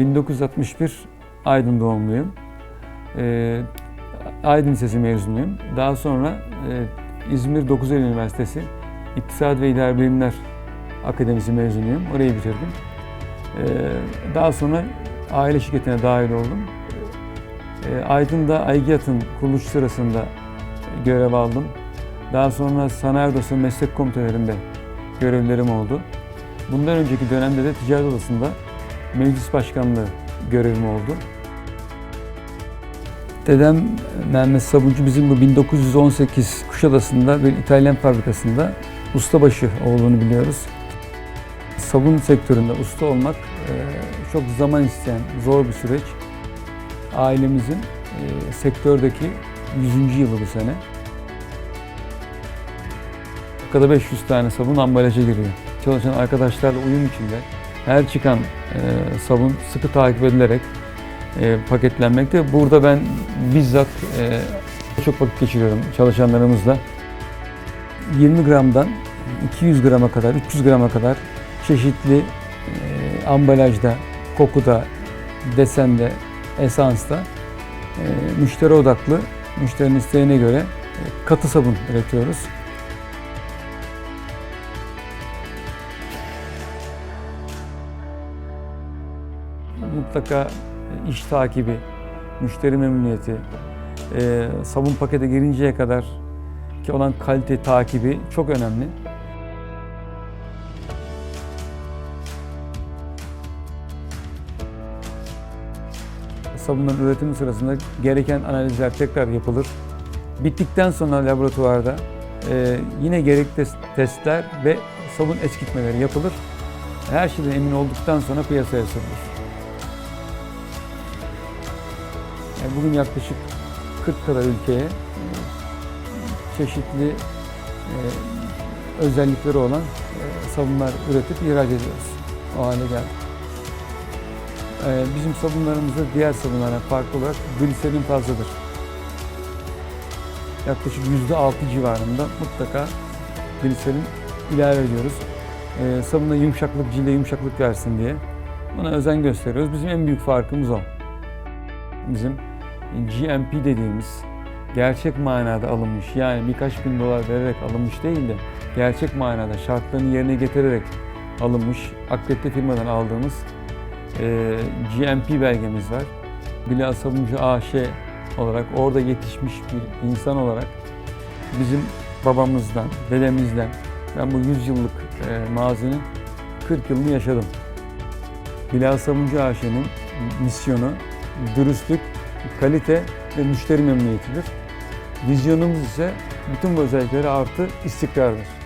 1961 Aydın doğumluyum. Ee, Aydın Lisesi mezunuyum. Daha sonra e, İzmir 9 Eylül Üniversitesi İktisat ve İdari Bilimler Akademisi mezunuyum. Orayı bitirdim. Ee, daha sonra aile şirketine dahil oldum. Ee, Aydın'da Aygiyat'ın kuruluş sırasında görev aldım. Daha sonra Sanayi Odası meslek komitelerinde görevlerim oldu. Bundan önceki dönemde de Ticaret Odası'nda meclis başkanlığı görevim oldu. Dedem Mehmet Sabuncu bizim bu 1918 Kuşadası'nda bir İtalyan fabrikasında ustabaşı olduğunu biliyoruz. Sabun sektöründe usta olmak e, çok zaman isteyen zor bir süreç. Ailemizin e, sektördeki 100. yılı bu sene. Dakikada 500 tane sabun ambalaja giriyor. Çalışan arkadaşlarla uyum içinde her çıkan e, sabun sıkı takip edilerek e, paketlenmekte. Burada ben bizzat e, çok vakit geçiriyorum çalışanlarımızla. 20 gramdan 200 grama kadar, 300 grama kadar çeşitli e, ambalajda, kokuda, desende, esansta e, müşteri odaklı, müşterinin isteğine göre e, katı sabun üretiyoruz. Mutlaka iş takibi, müşteri memnuniyeti, e, sabun pakete girinceye kadar ki olan kalite takibi çok önemli. Sabunların üretimi sırasında gereken analizler tekrar yapılır. Bittikten sonra laboratuvarda e, yine gerekli testler ve sabun eskitmeleri yapılır. Her şeyden emin olduktan sonra piyasaya sürülür. Yani bugün yaklaşık 40 kadar ülkeye e, çeşitli e, özellikleri olan e, sabunlar üretip ihraç ediyoruz. O hale geldi. E, Bizim sabunlarımızda diğer sabunlardan farklı olarak gliserin fazladır. Yaklaşık %6 civarında mutlaka gliserin ilave ediyoruz. E, Sabuna yumuşaklık, cilde yumuşaklık versin diye. Buna özen gösteriyoruz. Bizim en büyük farkımız o. Bizim GMP dediğimiz gerçek manada alınmış yani birkaç bin dolar vererek alınmış değil de gerçek manada şartlarını yerine getirerek alınmış akredite firmadan aldığımız e, GMP belgemiz var. Bilal Sabuncu AŞ olarak orada yetişmiş bir insan olarak bizim babamızdan, dedemizden ben bu 100 yıllık e, mazinin 40 yılını yaşadım. Bilal Sabuncu AŞ'nin misyonu dürüstlük, kalite ve müşteri memnuniyetidir. Vizyonumuz ise bütün bu özellikleri artı istikrardır.